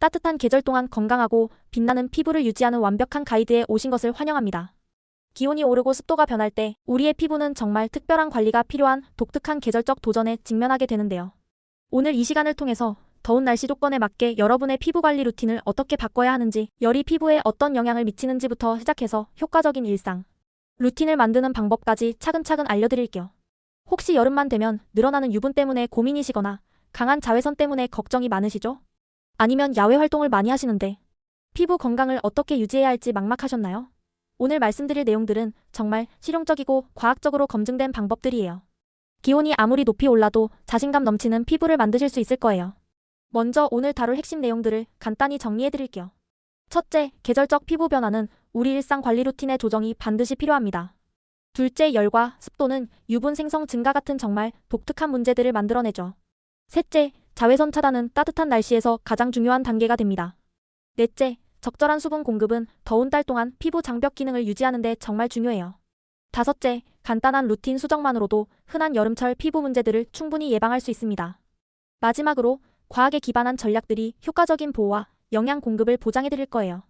따뜻한 계절 동안 건강하고 빛나는 피부를 유지하는 완벽한 가이드에 오신 것을 환영합니다. 기온이 오르고 습도가 변할 때 우리의 피부는 정말 특별한 관리가 필요한 독특한 계절적 도전에 직면하게 되는데요. 오늘 이 시간을 통해서 더운 날씨 조건에 맞게 여러분의 피부 관리 루틴을 어떻게 바꿔야 하는지, 열이 피부에 어떤 영향을 미치는지부터 시작해서 효과적인 일상, 루틴을 만드는 방법까지 차근차근 알려드릴게요. 혹시 여름만 되면 늘어나는 유분 때문에 고민이시거나 강한 자외선 때문에 걱정이 많으시죠? 아니면 야외 활동을 많이 하시는데 피부 건강을 어떻게 유지해야 할지 막막하셨나요? 오늘 말씀드릴 내용들은 정말 실용적이고 과학적으로 검증된 방법들이에요. 기온이 아무리 높이 올라도 자신감 넘치는 피부를 만드실 수 있을 거예요. 먼저 오늘 다룰 핵심 내용들을 간단히 정리해 드릴게요. 첫째, 계절적 피부 변화는 우리 일상 관리 루틴의 조정이 반드시 필요합니다. 둘째, 열과 습도는 유분 생성 증가 같은 정말 독특한 문제들을 만들어내죠. 셋째, 자외선 차단은 따뜻한 날씨에서 가장 중요한 단계가 됩니다. 넷째, 적절한 수분 공급은 더운 달 동안 피부 장벽 기능을 유지하는 데 정말 중요해요. 다섯째, 간단한 루틴 수정만으로도 흔한 여름철 피부 문제들을 충분히 예방할 수 있습니다. 마지막으로 과학에 기반한 전략들이 효과적인 보호와 영양 공급을 보장해 드릴 거예요.